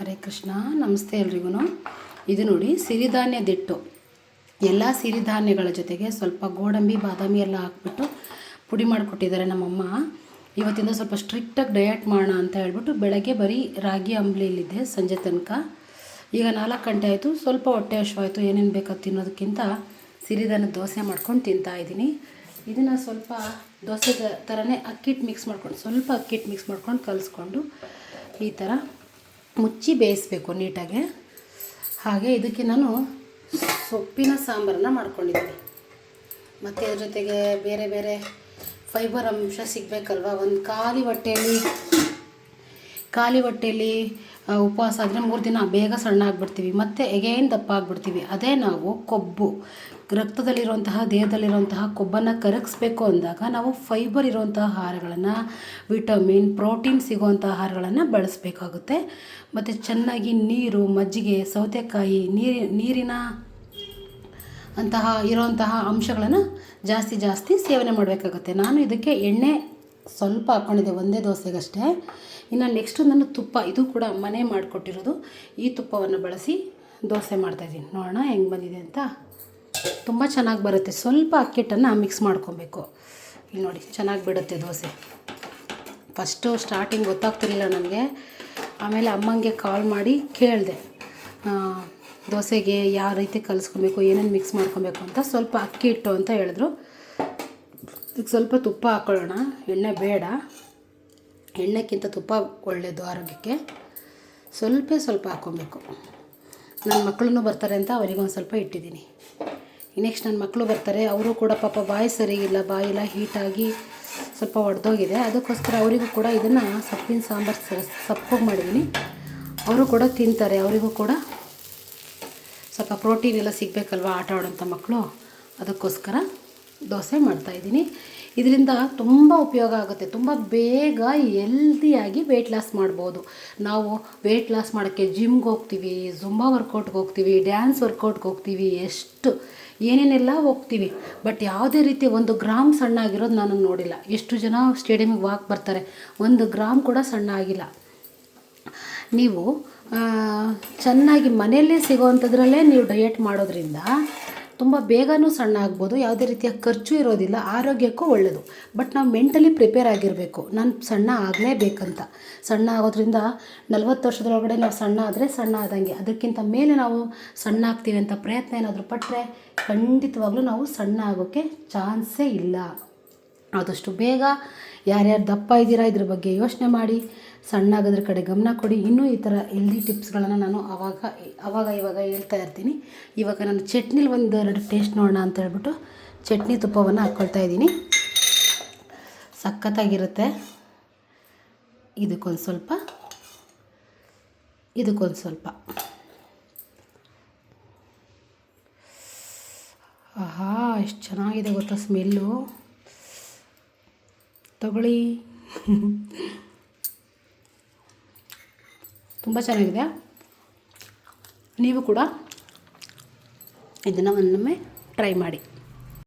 ಹರೇ ಕೃಷ್ಣ, ನಮಸ್ತೆ ಎಲ್ರಿಗೂ ಇದು ನೋಡಿ ಸಿರಿಧಾನ್ಯ ದಿಟ್ಟು. ಎಲ್ಲ ಸಿರಿಧಾನ್ಯಗಳ ಜೊತೆಗೆ ಸ್ವಲ್ಪ ಗೋಡಂಬಿ, ಬಾದಾಮಿ ಎಲ್ಲ ಹಾಕ್ಬಿಟ್ಟು ಪುಡಿ ಮಾಡಿಕೊಟ್ಟಿದ್ದಾರೆ ನಮ್ಮಮ್ಮ. ಇವತ್ತಿಂದ ಸ್ವಲ್ಪ ಸ್ಟ್ರಿಕ್ಟಾಗಿ ಡಯಟ್ ಮಾಡೋಣ ಅಂತ ಹೇಳ್ಬಿಟ್ಟು ಬೆಳಗ್ಗೆ ಬರೀ ರಾಗಿ ಅಂಬ್ಲಿಲಿದ್ದೆ ಸಂಜೆ ತನಕ. ಈಗ ನಾಲ್ಕು ಗಂಟೆ ಆಯಿತು, ಸ್ವಲ್ಪ ಹೊಟ್ಟೆ ಹಶ್ವಾಯಿತು ಏನೇನು ಬೇಕೋ ತಿನ್ನೋದಕ್ಕಿಂತ ಸಿರಿಧಾನ್ಯ ದೋಸೆ ಮಾಡ್ಕೊಂಡು ತಿಂತಾ ಇದ್ದೀನಿ. ಇದನ್ನು ಸ್ವಲ್ಪ ದೋಸೆ ಥರನೇ ಅಕ್ಕಿಟ್ಟು ಮಿಕ್ಸ್ ಮಾಡ್ಕೊಂಡು, ಸ್ವಲ್ಪ ಅಕ್ಕಿಟ್ಟು ಮಿಕ್ಸ್ ಮಾಡ್ಕೊಂಡು ಕಲಿಸ್ಕೊಂಡು ಈ ಥರ ಮುಚ್ಚಿ ಬೇಯಿಸ್ಬೇಕು ನೀಟಾಗಿ. ಹಾಗೆ ಇದಕ್ಕೆ ನಾನು ಸೊಪ್ಪಿನ ಸಾಂಬಾರನ್ನ ಮಾಡ್ಕೊಂಡಿದ್ದೀನಿ. ಮತ್ತು ಅದ್ರ ಜೊತೆಗೆ ಬೇರೆ ಬೇರೆ ಫೈಬರ್ ಅಂಶ ಸಿಗಬೇಕಲ್ವ? ಒಂದು ಖಾಲಿ ಹೊಟ್ಟೆಯಲ್ಲಿ ಖಾಲಿ ಹೊಟ್ಟೆಯಲ್ಲಿ ಉಪವಾಸ ಆದರೆ ಮೂರು ದಿನ ಬೇಗ ಸಣ್ಣ ಆಗಿಬಿಡ್ತೀವಿ. ಮತ್ತು ಎಗೇನ್ ದಪ್ಪ ಆಗಿಬಿಡ್ತೀವಿ. ಅದೇ ನಾವು ಕೊಬ್ಬು. ರಕ್ತದಲ್ಲಿರುವಂತಹ, ದೇಹದಲ್ಲಿರುವಂತಹ ಕೊಬ್ಬನ್ನು ಕರಗಿಸ್ಬೇಕು ಅಂದಾಗ ನಾವು ಫೈಬರ್ ಇರುವಂತಹ ಆಹಾರಗಳನ್ನು ವಿಟಮಿನ್ ಪ್ರೋಟೀನ್ ಸಿಗುವಂಥ ಆಹಾರಗಳನ್ನು ಬಳಸಬೇಕಾಗುತ್ತೆ. ಮತ್ತು ಚೆನ್ನಾಗಿ ನೀರು, ಮಜ್ಜಿಗೆ, ಸೌತೆಕಾಯಿ, ನೀರಿ, ನೀರಿನ ಅಂತಹ ಇರುವಂತಹ ಅಂಶಗಳನ್ನು ಜಾಸ್ತಿ ಜಾಸ್ತಿ ಸೇವನೆ ಮಾಡಬೇಕಾಗುತ್ತೆ. ನಾನು ಇದಕ್ಕೆ ಎಣ್ಣೆ ಸ್ವಲ್ಪ ಹಾಕ್ಕೊಂಡಿದ್ದೆ ಒಂದೇ ದೋಸೆಗಷ್ಟೇ. ಇನ್ನು ನೆಕ್ಸ್ಟು ನಾನು ತುಪ್ಪ, ಇದು ಕೂಡ ಮನೆ ಮಾಡಿಕೊಟ್ಟಿರೋದು. ಈ ತುಪ್ಪವನ್ನು ಬಳಸಿ ದೋಸೆ ಮಾಡ್ತಾಯಿದ್ದೀನಿ ನೋಡೋಣ ಹೆಂಗೆ ಬಂದಿದೆ ಅಂತ. ತುಂಬ ಚೆನ್ನಾಗಿ ಬರುತ್ತೆ. ಸ್ವಲ್ಪ ಅಕ್ಕಿಟ್ಟನ್ನು ಮಿಕ್ಸ್ ಮಾಡ್ಕೊಬೇಕು. ಇಲ್ಲಿ ನೋಡಿ, ಚೆನ್ನಾಗಿ ಬಿಡುತ್ತೆ ದೋಸೆ. ಫಸ್ಟು ಸ್ಟಾರ್ಟಿಂಗ್ ಗೊತ್ತಾಗ್ತಿರಲಿಲ್ಲ ನನಗೆ. ಆಮೇಲೆ ಅಮ್ಮಂಗೆ ಕಾಲ್ ಮಾಡಿ ಕೇಳಿದೆ. ದೋಸೆಗೆ ಯಾವ ರೀತಿ ಕಲಿಸ್ಕೊಬೇಕು, ಏನೇನು ಮಿಕ್ಸ್ ಮಾಡ್ಕೊಬೇಕು ಅಂತ ಸ್ವಲ್ಪ ಅಕ್ಕಿ ಹಿಟ್ಟು ಅಂತ ಹೇಳಿದ್ರು. ಇದಕ್ಕೆ ಸ್ವಲ್ಪ ತುಪ್ಪ ಹಾಕ್ಕೊಳ್ಳೋಣ ಎಣ್ಣೆ ಬೇಡ. ಎಣ್ಣೆಕ್ಕಿಂತ ತುಪ್ಪ ಒಳ್ಳೆಯದು ಆರೋಗ್ಯಕ್ಕೆ. ಸ್ವಲ್ಪ ಸ್ವಲ್ಪ ಹಾಕ್ಕೊಬೇಕು. ನನ್ನ ಮಕ್ಕಳೂ ಬರ್ತಾರೆ ಅಂತ ಅವರಿಗೊಂದು ಸ್ವಲ್ಪ ಇಟ್ಟಿದ್ದೀನಿ. ನೆಕ್ಸ್ಟ್ ನನ್ನ ಮಕ್ಕಳು ಬರ್ತಾರೆ, ಅವರು ಕೂಡ ಪಾಪ ಬಾಯಿ ಸರಿಯಿಲ್ಲ ಬಾಯಿಲ್ಲ ಹೀಟಾಗಿ ಸ್ವಲ್ಪ ಒಡೆದೋಗಿದೆ. ಅದಕ್ಕೋಸ್ಕರ ಅವರಿಗೂ ಕೂಡ ಇದನ್ನು ಸೊಪ್ಪಿನ ಸಾಂಬಾರು ಸಪ್ಪಗೆ ಮಾಡಿದ್ದೀನಿ. ಅವರು ಕೂಡ ತಿಂತಾರೆ, ಅವರಿಗೂ ಕೂಡ ಸ್ವಲ್ಪ ಪ್ರೋಟೀನ್ ಎಲ್ಲ ಸಿಗಬೇಕಲ್ವ ಆಟ ಆಡೋಂಥ ಮಕ್ಕಳು ಅದಕ್ಕೋಸ್ಕರ ದೋಸೆ ಮಾಡ್ತಾಯಿದ್ದೀನಿ ಇದರಿಂದ ತುಂಬ ಉಪಯೋಗ ಆಗುತ್ತೆ. ತುಂಬ ಬೇಗ ಎಲ್ದಿಯಾಗಿ ವೆಯ್ಟ್ ಲಾಸ್ ಮಾಡ್ಬೋದು. ನಾವು ವೆಯ್ಟ್ ಲಾಸ್ ಮಾಡೋಕ್ಕೆ ಜಿಮ್ಗೆ ಹೋಗ್ತೀವಿ ಜುಂಬಾ ವರ್ಕೌಟ್ಗೆ ಹೋಗ್ತೀವಿ ಡ್ಯಾನ್ಸ್ ವರ್ಕೌಟ್ಗೆ ಹೋಗ್ತೀವಿ, ಎಷ್ಟು ಏನೇನೆಲ್ಲ ಹೋಗ್ತೀವಿ. ಬಟ್ ಯಾವುದೇ ರೀತಿ ಒಂದು ಗ್ರಾಮ್ ಸಣ್ಣ ಆಗಿರೋದು ನಾನು ನೋಡಿಲ್ಲ. ಎಷ್ಟು ಜನ ಸ್ಟೇಡಿಯಮಿಗೆ ವಾಕ್ ಬರ್ತಾರೆ. ಒಂದು ಗ್ರಾಮ್ ಕೂಡ ಸಣ್ಣ ಆಗಿಲ್ಲ. ನೀವು ಚೆನ್ನಾಗಿ ಮನೆಯಲ್ಲೇ ಸಿಗೋವಂಥದ್ರಲ್ಲೇ ನೀವು ಡಯೆಟ್ ಮಾಡೋದ್ರಿಂದ ತುಂಬ ಬೇಗನೂ ಸಣ್ಣ ಆಗ್ಬೋದು, ಯಾವುದೇ ರೀತಿಯ ಖರ್ಚು ಇರೋದಿಲ್ಲ, ಆರೋಗ್ಯಕ್ಕೂ ಒಳ್ಳೆಯದು ಬಟ್ ನಾವು ಮೆಂಟಲಿ ಪ್ರಿಪೇರ್ ಆಗಿರಬೇಕು. ನಾನು ಸಣ್ಣ ಆಗಲೇಬೇಕಂತ. ಸಣ್ಣ ಆಗೋದ್ರಿಂದ ನಲ್ವತ್ತು ವರ್ಷದೊಳಗಡೆ ನಾವು ಸಣ್ಣ ಆದರೆ ಸಣ್ಣ ಆದಂಗೆ. ಅದಕ್ಕಿಂತ ಮೇಲೆ ನಾವು ಸಣ್ಣ ಆಗ್ತೀವಿ ಅಂತ ಪ್ರಯತ್ನ ಏನಾದರೂ ಪಟ್ಟರೆ ಖಂಡಿತವಾಗ್ಲೂ ನಾವು ಸಣ್ಣ ಆಗೋಕ್ಕೆ ಚಾನ್ಸೇ ಇಲ್ಲ. ಆದಷ್ಟು ಬೇಗ ಯಾರ್ಯಾರು ದಪ್ಪ ಇದ್ದೀರಾ ಇದ್ರ ಬಗ್ಗೆ ಯೋಚನೆ ಮಾಡಿ, ಸಣ್ಣಾಗೋದ್ರ ಕಡೆ ಗಮನ ಕೊಡಿ. ಇನ್ನೂ ಈ ಥರ ಹೆಲ್ದಿ ಟಿಪ್ಸ್ಗಳನ್ನು ನಾನು ಆವಾಗ ಆವಾಗ ಇವಾಗ ಹೇಳ್ತಾ ಇರ್ತೀನಿ. ಇವಾಗ ನಾನು ಚಟ್ನಿಲಿ ಒಂದು ಎರಡು ಟೇಸ್ಟ್ ನೋಡೋಣ ಅಂತ ಹೇಳ್ಬಿಟ್ಟು ಚಟ್ನಿ ತುಪ್ಪವನ್ನು ಹಾಕ್ಕೊಳ್ತಾ ಇದ್ದೀನಿ. ಸಖತ್ತಾಗಿರುತ್ತೆ. ಇದಕ್ಕೊಂದು ಸ್ವಲ್ಪ ಇದಕ್ಕೊಂದು ಸ್ವಲ್ಪ. ಆಹಾ, ಎಷ್ಟು ಚೆನ್ನಾಗಿದೆ ಗೊತ್ತಾ ಸ್ಮೆಲ್ಲು. ತಗೊಳ್ಳಿ. ತುಂಬ ಚೆನ್ನಾಗಿದೆ. ನೀವು ಕೂಡ ಇದನ್ನು ಒಂದೊಮ್ಮೆ ಟ್ರೈ ಮಾಡಿ.